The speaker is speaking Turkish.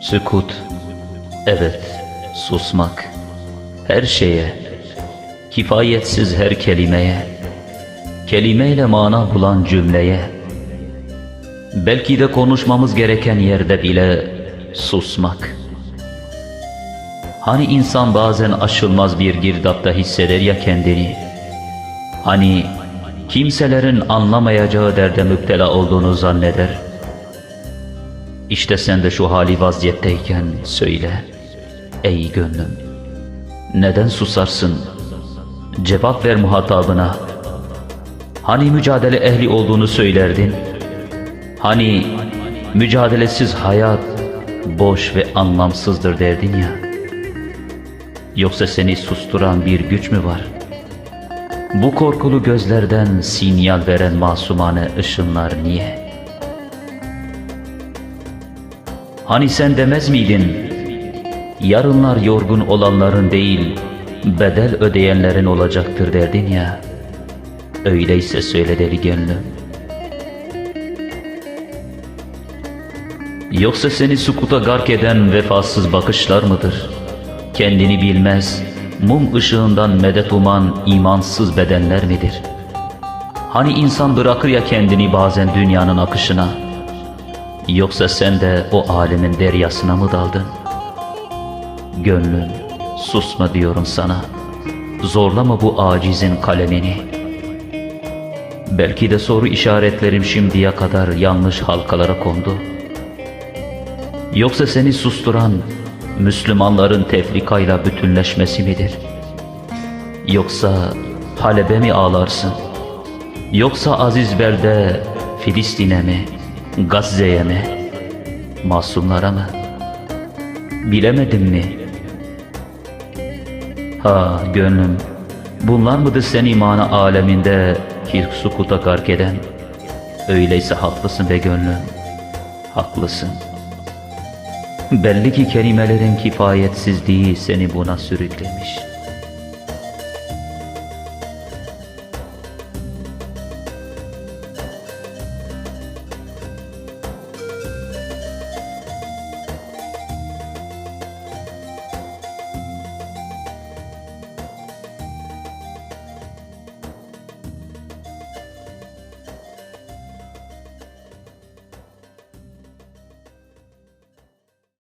Sükut, evet, susmak, her şeye, kifayetsiz her kelimeye, kelimeyle mana bulan cümleye, belki de konuşmamız gereken yerde bile susmak. Hani insan bazen aşılmaz bir girdapta hisseder ya kendini, hani kimselerin anlamayacağı derde müptela olduğunu zanneder, İşte sen de şu hali vaziyetteyken söyle, ey gönlüm, neden susarsın? Cevap ver muhatabına. Hani mücadele ehli olduğunu söylerdin? Hani mücadelesiz hayat boş ve anlamsızdır derdin ya? Yoksa seni susturan bir güç mü var? Bu korkulu gözlerden sinyal veren masumane ışınlar niye? Hani sen demez miydin? Yarınlar yorgun olanların değil, bedel ödeyenlerin olacaktır derdin ya. Öyleyse söyle deli gönlüm. Yoksa seni sukuta gark eden vefasız bakışlar mıdır? Kendini bilmez, mum ışığından medet uman imansız bedenler midir? Hani insan bırakır ya kendini bazen dünyanın akışına? Yoksa sen de o alemin deryasına mı daldın? Gönlüm, susma diyorum sana. Zorlama bu acizin kalemini. Belki de soru işaretlerim şimdiye kadar yanlış halkalara kondu. Yoksa seni susturan Müslümanların tefrikayla bütünleşmesi midir? Yoksa Halep'e mi ağlarsın? Yoksa aziz belde Filistin'e mi, Gazze'ye mi, masumlara mı? Bilemedim mi? Ha gönlüm, bunlar mıdır sen imanı aleminde ki sukuta gark eden? Öyleyse haklısın be gönlüm, haklısın. Belli ki kelimelerin kifayetsizliği seni buna sürüklemiş.